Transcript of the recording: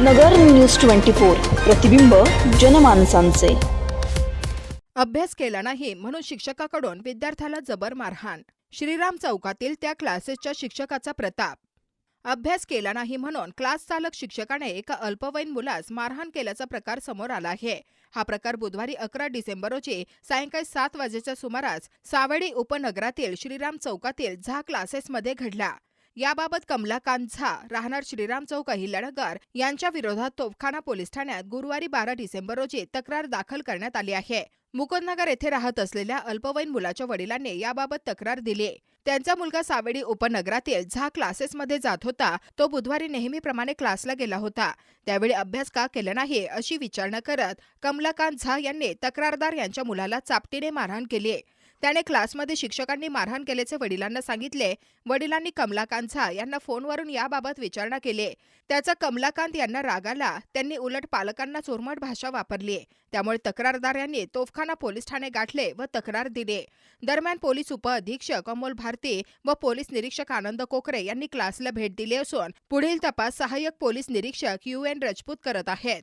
नगर news twenty four प्रतिबिंब जनमानसांचे. अभ्यास केला नाही म्हणून शिक्षकाकडून विद्यार्थ्याला जबर मारहाण. श्रीराम चौकातील त्या क्लासेसच्या शिक्षकाचा प्रताप. अभ्यास केला नाही म्हणून क्लास चालक शिक्षकाने एका अल्पवयीन मुलास मारहाण केल्याचा प्रकार समोर आला आहे. हा प्रकार बुधवारी अकरा डिसेंबर रोजी सायंकाळी सात वाजेच्या सुमारास सावडी उपनगरातील श्रीराम चौकातील झा क्लासेसमध्ये घडला. याबाबत कमलाकांत झा राहणार श्रीराम चौक अहिल्यानगर यांच्या विरोधात तोफखाना पोलीस ठाण्यात गुरुवारी बारा डिसेंबर रोजी तक्रार दाखल करण्यात आली आहे. मुकुंदनगर येथे राहत असलेल्या अल्पवयीन मुलाच्या वडिलांनी याबाबत तक्रार दिली. त्यांचा मुलगा सावेडी उपनगरातील झा क्लासेसमध्ये जात होता. तो बुधवारी नेहमीप्रमाणे क्लासला गेला होता. त्यावेळी अभ्यास का केला नाही अशी विचारणा करत कमलाकांत झा यांनी तक्रारदार यांच्या मुलाला चापटीने मारहाण केली. त्याने क्लासमध्ये शिक्षकांनी मारहाण केल्याचे वडिलांना सांगितले. वडिलांनी कमलाकांत झा यांना फोनवरून याबाबत विचारणा केली. त्याचा कमलाकांत यांना राग आला. त्यांनी उलट पालकांना चोरमट भाषा वापरली. त्यामुळे तक्रारदार यांनी तोफखाना पोलीस ठाणे गाठले व तक्रार दिली. दरम्यान पोलीस उपअधीक्षक अमोल भारती व पोलीस निरीक्षक आनंद कोकरे यांनी क्लासला भेट दिली असून पुढील तपास सहाय्यक पोलीस निरीक्षक यू एन रजपूत करत आहेत.